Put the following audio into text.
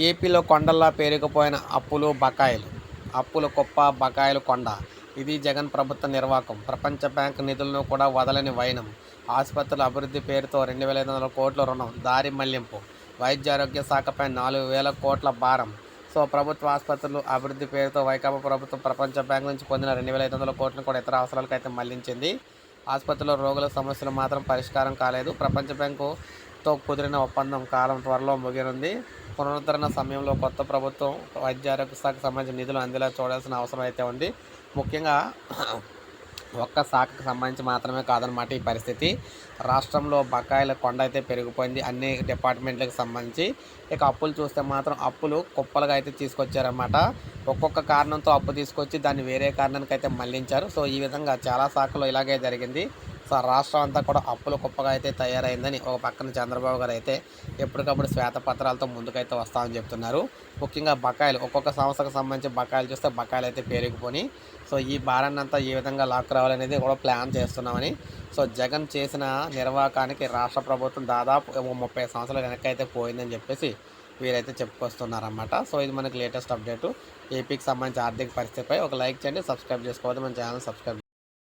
ఏపీలో కొండల్లా పేరుకుపోయిన అప్పులు బకాయిలు. అప్పుల కుప్ప బకాయిలు కొండ. ఇది జగన్ ప్రభుత్వ నిర్వాకం. ప్రపంచ బ్యాంక్ నిధులను కూడా వదలని వైనం. ఆసుపత్రుల అభివృద్ధి పేరుతో రెండు వేల ఐదు వందల కోట్ల రుణం దారి మళ్ళింపు. వైద్య ఆరోగ్య శాఖపై నాలుగు వేల కోట్ల భారం. సో ప్రభుత్వ ఆసుపత్రులు అభివృద్ధి పేరుతో వైకాపా ప్రభుత్వం ప్రపంచ బ్యాంక్ నుంచి పొందిన రెండు వేల ఐదు వందల కోట్లను కూడా ఇతర అవసరాలకు అయితే మళ్ళించింది. ఆసుపత్రిలో రోగుల సమస్యలు మాత్రం పరిష్కారం కాలేదు. ప్రపంచ బ్యాంకుతో కుదిరిన ఒప్పందం కాలం త్వరలో ముగినుంది పునరుద్ధరణ సమయంలో కొత్త ప్రభుత్వం వైద్య ఆరోగ్య శాఖకు సంబంధించిన నిధులు అందేలా చూడాల్సిన అవసరం అయితే ఉంది. ముఖ్యంగా ఒక్క శాఖకు సంబంధించి మాత్రమే కాదనమాట ఈ పరిస్థితి. రాష్ట్రంలో బకాయిల కొండ అయితే పెరిగిపోయింది. అన్ని డిపార్ట్మెంట్లకు సంబంధించి. ఇక అప్పులు చూస్తే మాత్రం అప్పులు కుప్పలుగా అయితే తీసుకొచ్చారన్నమాట. ఒక్కొక్క కారణంతో అప్పు తీసుకొచ్చి దాన్ని వేరే కారణానికి అయితే మళ్ళించారు. సో ఈ విధంగా చాలా శాఖలో ఇలాగే జరిగింది. రాష్ట్రం అంతా కూడా అప్పుల కుప్పగా అయితే తయారైందని ఒక పక్కన చంద్రబాబు గారు అయితే ఎప్పటికప్పుడు శ్వేతపత్రాలతో ముందుకైతే వస్తామని చెప్తున్నారు. ముఖ్యంగా బకాయిలు ఒక్కొక్క సంస్థకు సంబంధించి బకాయిలు చూస్తే బకాయిలు అయితే పేరుకుపోయి సో ఈ భారాన్ని అంతా ఏ విధంగా లాక్ రావాలనేది కూడా ప్లాన్ చేస్తున్నామని సో జగన్ చేసిన నిర్వాహకానికి రాష్ట్ర ప్రభుత్వం దాదాపు ఒక ముప్పై సంవత్సరాల వెనక్కి అయితే పోయిందని చెప్పేసి వీరైతే చెప్పుకొస్తున్నారన్నమాట. సో ఇది మనకి లేటెస్ట్ అప్డేటు. ఏపీకి సంబంధించి ఆర్థిక పరిస్థితిపై ఒక లైక్ చేయండి సబ్స్క్రైబ్ చేసుకోవద్దు మన ఛానల్ సబ్స్క్రైబ్